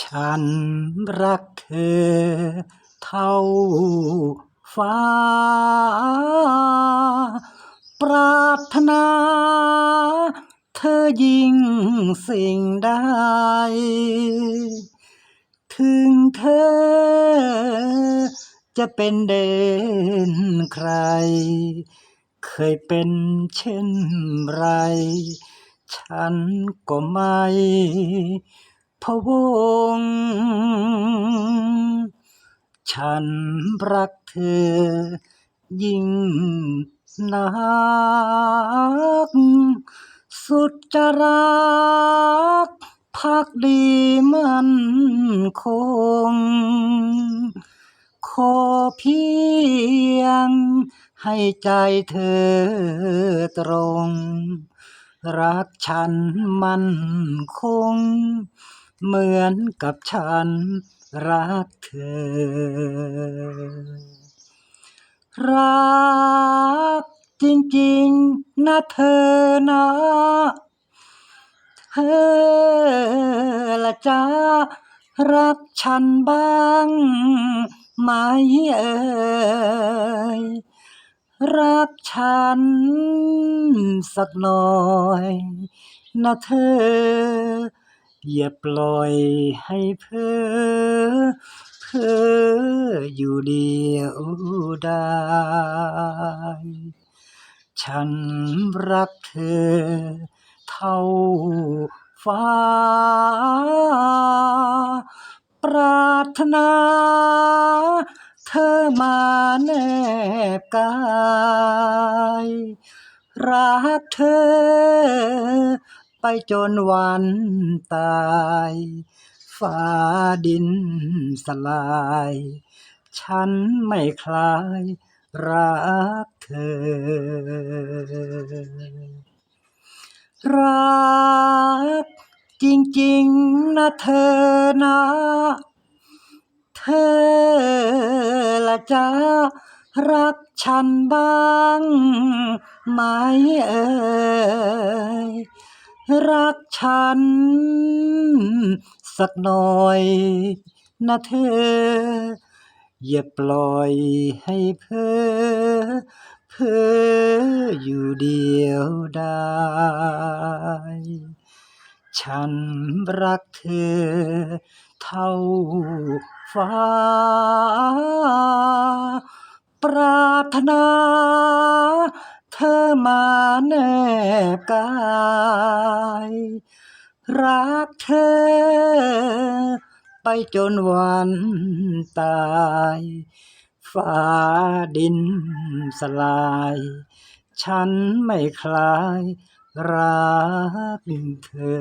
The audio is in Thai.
ฉันรักเธอเท่าฟ้า ปรารถนา เธอยิ่งสิ่งใด ถึงเธอ จะเป็นเด่นใคร เคยเป็นเช่นไร ฉันก็ไม่ พวง ฉันรักเธอ ยิ่งนัก สุดจะรักภักดีมั่นคง ขอเพียง ให้ใจเธอตรง รักฉันมั่นคง เหมือนกับฉันรักเธอ รักจริงๆนะเธอนะเธอละจ๊ะรักฉันบ้างไหมเอ่ยรักฉันสักหน่อยนะเธอ อย่าปล่อยให้เพ้อเพ้ออยู่เดียวดายฉันรักเธอเท่าฟ้า ปรารถนา เธอมาแนบกาย รักเธอ ไปจนวันตายฟ้าดินสลาย ฉันไม่คลายรักเธอ รักจริงๆนะเธอนะ เธอละจ๊ะรักฉันบ้างไหมเอ่ย รักฉัน สักหน่อยนะเธอ อย่าปล่อยให้เพ้อเพ้ออยู่เดียวดายฉันรักเธอเท่าฟ้า ปรารถนา เธอมาแนบกาย รักเธอ ไปจนวันตายฟ้าดินสลาย ฉันไม่คลายรักเธอ